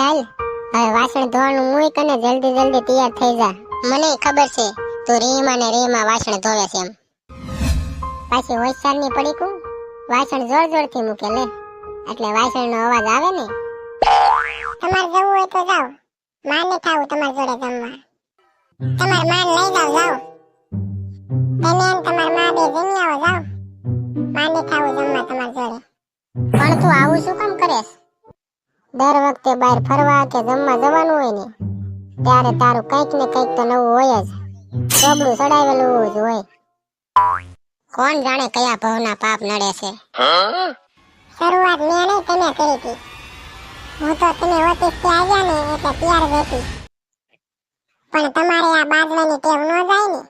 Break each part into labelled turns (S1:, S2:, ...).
S1: હાલ હવે વાસણ ધોવાનું મૂક અને જલ્દી જલ્દી તૈયાર થઈ જા. મને ખબર છે, તું રીમા ને રીમા વાસણ ધોવે છે એમ. પાછી હોશિયારની પડી વાસણ જોર જોરથી મૂકે, લે. એટલે વાસણ નો અવાજ આવે ને. તમારે જવું હોય તો જાઓ. માન થાવું તમારી જોડે જમવા. તમાર માન લઈ જાઓ જાઓ. તમે ને તમારમાં બે જમી આવો, જાઓ. માન થાવું જમવા તમારી જોડે. પણ તું આવું શું કામ કરેસ દર વખતે બહાર ફરવા કે જમવા જવાનું હોય ને, ત્યારે તારું કંઈક ને કંઈક તો નવું હોય જ. ચોબડું ચડાવેલું જ હોય. કોણ જાણે કયા ભાવના પાપ નડે છે? શરૂઆત મેં નહીં તમે કરી હતી. હું તો તમે ઓફિસથી આવ્યા ને એટલે તૈયાર જ હતી. પણ તમારે આ બાદલાની ટેવ ન જાય ને?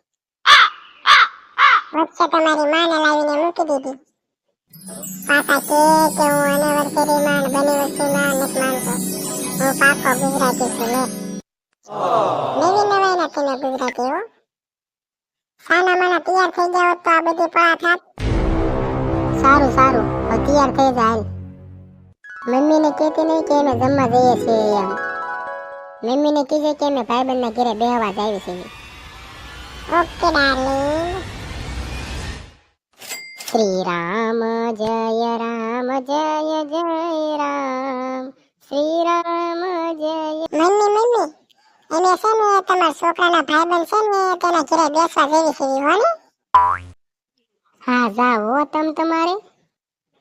S1: વચ્ચે તમારી માને લાવીને મૂકી દીધી. એનિવર્સરી ને ગુજરાતી સારું સારું. હવે તૈયાર થઈ જાય મમ્મીને કહેતી નહીં કે અમે જમવા જઈએ છીએ એમ. મમ્મીને કીધે કે અમે ભાઈબંધના ઘરે બેહવા જાય છે ઓકે, ડાર્લિંગ. શ્રી રામ જય રામ જય જય રામ. શ્રી રામ જય. મમ્મી મમ્મી એને છે ને તમારા છોકરાના ભાઈબંધ છે ને તેના ઘરે બેસવા જેવી છે હો ને? હા જાઓ તમ તમારે.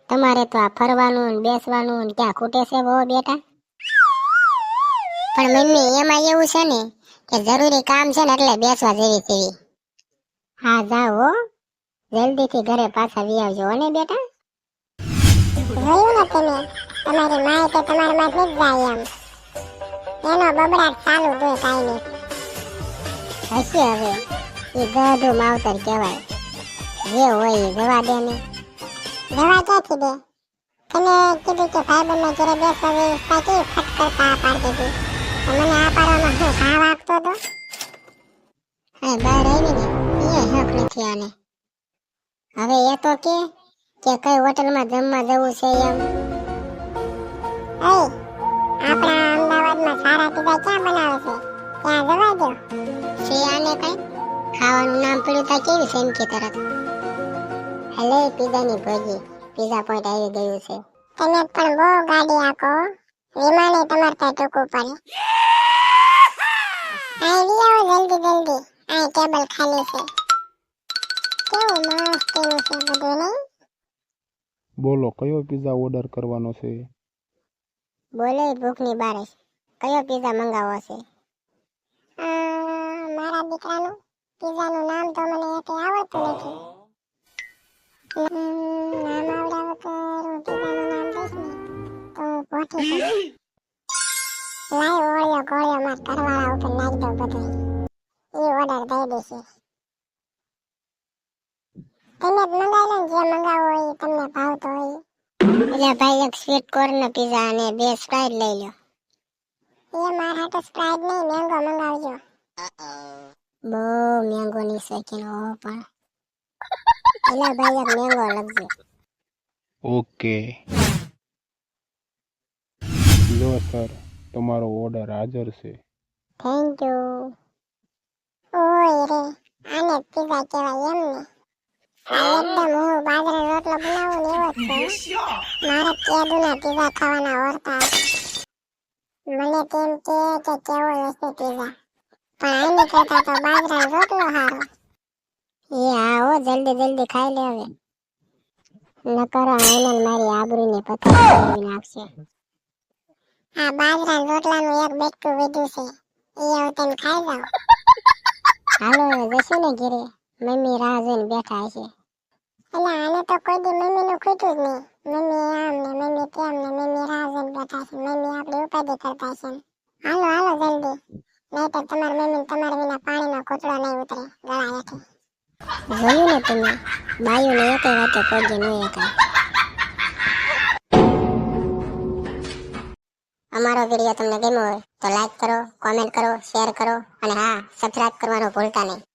S1: તમારે તો આ ફરવાનું ને બેસવાનું ને ક્યાં ખૂટે છે બહુ બેટા? પણ મમ્મી એમાં એવું છે ને કે જરૂરી કામ છે ને એટલે બેસવા જેવી છે હા જાઓ જલ્દીથી ઘરે પાછા વી આવજો, હો ને બેટા? જોયું ને તમે, તમારી માએ કે તમારા માંથી જ જાય એમ. એનો બબડાટ ચાલુ દે કાંઈ નહીં હશે હવે એ ગધું માવતર કહેવાય. જે હોય એ જવા દે ને. જવા ક્યાંથી દે? તમે કીધું કે ભાઈબંધના ઘરે બેસવા સાચી ફટ કરતા આ પાડતી હતી મને આ પાડવામાં શું ઘા આપતો હતો હા બહાર આવી ને એ હક નથી આને. હવે એ તો કે કે કઈ હોટલમાં જમવા જવું છે એમ. આપણા અમદાવાદમાં સારા પીઝા ક્યાં બનાવે છે? ત્યાં જવા દો છે કઈ? ખાવાનું નામ પડ્યું તા કેવી સેમકી તરત. હેલે પીઝાની ભોજી પીઝા પોઈન્ટ આવી ગયું છે. તમે પણ બહુ ગાડી આકો વિમાને તમારે ત્યાં ટૂંકું પડે. આવી આવો જલ્દી જલ્દી. આ ટેબલ ખાલી છે. કેવું મસ્ત એનું છે બધું
S2: બોલો કયો પીઝા ઓર્ડર કરવાનો છે?
S1: બોલે ભૂખની બારે કયો પીઝા મંગાવવો છે? મારા દીકરાનું. પીઝાનું નામ તો મને એકે આવડતું નથી. નામ આવડે વગર હું પીઝાનું નામ દઈશ ને તો પહોંચી શકીશ ઓળિયો ગોળિયો માર ઘરવાળા ઉપર નાખી દો બધું એ ઓર્ડર દઈ દેશે. તમે જ મંગાવી લો ને જે મંગાવો હોય તમને ભાવતો હોય. એટલે ભાઈ એક સ્વીટ કોર્ન પીઝા અને બે સ્પ્રાઇટ લઈ લો. એ મારા હાટે સ્પ્રાઇટ નહીં મેંગો મંગાવજો. બહુ મેંગો ની શોખીન હો પણ. એટલે ભાઈ એક મેંગો લખજો.
S2: ઓકે. લો સર તમારો ઓર્ડર હાજર છે.
S1: થેન્ક યુ ઓય રે આને પીઝા કહેવાય એમ ને આ એકદમ હું બાજરા રોટલો બનાવું ને છે. ખાવાના મને તેમ કે કે કેવો હશે આની તો બાજરાનો રોટલો હારો. એ હા જલ્દી જલ્દી ખાઈ લે હવે. નકર આનંદ મારી આબરૂની પથારી ફેરવી નાખશે. આ બાજરાના રોટલાનું એક બેટકું વધ્યું છે. એ હવે ખાઈ જાઓ હાલો જશું ને ઘરે. મમ્મી રાહ જોઈને બેઠા હશે. એટલે આને તો કોઈ દી મમ્મીનું ખૂટ્યું જ નહીં. મમ્મી આમ ને મમ્મી તેમ ને મમ્મી રાજન છે. મમ્મી આપણી ઉપાધિ કરતા છે હાલો હાલો, જલ્દી. નહીં તો તમારી મમ્મી તમારા વિના પાણીનો કોચડો નહીં ઉતરે. ગળા હેઠે. જોયું ને તમે? બાયુને એકે વાતે પોગી નહીં એકાય. અમારો વીડિયો તમને ગમ્યો હોય તો લાઈક કરો કોમેન્ટ કરો શેર કરો, અને હા સબસ્ક્રાઇબ કરવાનું ભૂલતા નહીં.